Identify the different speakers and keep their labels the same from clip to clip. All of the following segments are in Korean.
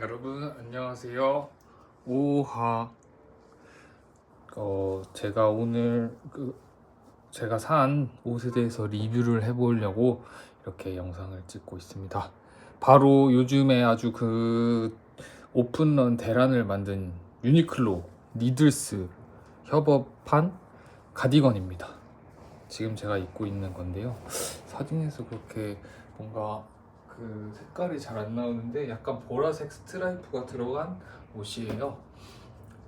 Speaker 1: 여러분 안녕하세요. 오하. 어 제가 오늘 그 제가 산 옷에 대해서 리뷰를 해보려고 이렇게 영상을 찍고 있습니다. 바로 요즘에 아주 그 오픈런 대란을 만든 유니클로 니들스 협업한 가디건입니다. 지금 제가 입고 있는 건데요. 사진에서 그렇게 뭔가 그 색깔이 잘 안 나오는데 약간 보라색 스트라이프가 들어간 옷이에요.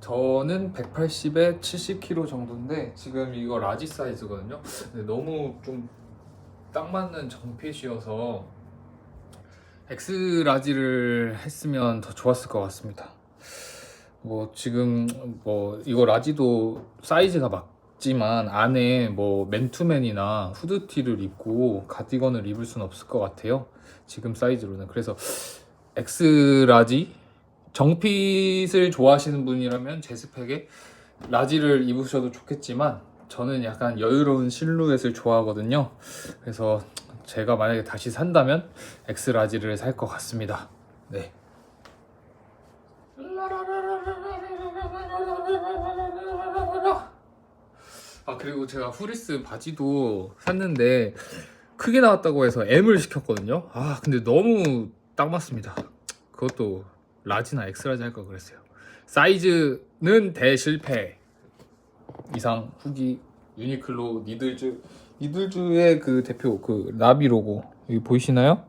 Speaker 1: 저는 180에 70kg 정도인데 지금 이거 라지 사이즈거든요. 근데 너무 좀 딱 맞는 정핏이어서 X 라지를 했으면 더 좋았을 것 같습니다. 뭐 지금 뭐 이거 라지도 사이즈가 맞 지만 안에 뭐 맨투맨이나 후드티를 입고 가디건을 입을 수는 없을 것 같아요. 지금 사이즈로는 그래서 X 라지 정핏을 좋아하시는 분이라면 제 스펙에 라지를 입으셔도 좋겠지만 저는 약간 여유로운 실루엣을 좋아하거든요. 그래서 제가 만약에 다시 산다면 X 라지를 살 것 같습니다. 네. 아 그리고 제가 후리스 바지도 샀는데 크게 나왔다고 해서 M을 시켰거든요. 아 근데 너무 딱 맞습니다. 그것도 라지나 엑스라지 할 걸 그랬어요. 사이즈는 대실패. 이상 후기 유니클로 니들즈 니들즈의 그 대표 그 나비 로고 여기 보이시나요?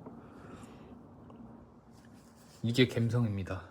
Speaker 1: 이게 갬성입니다.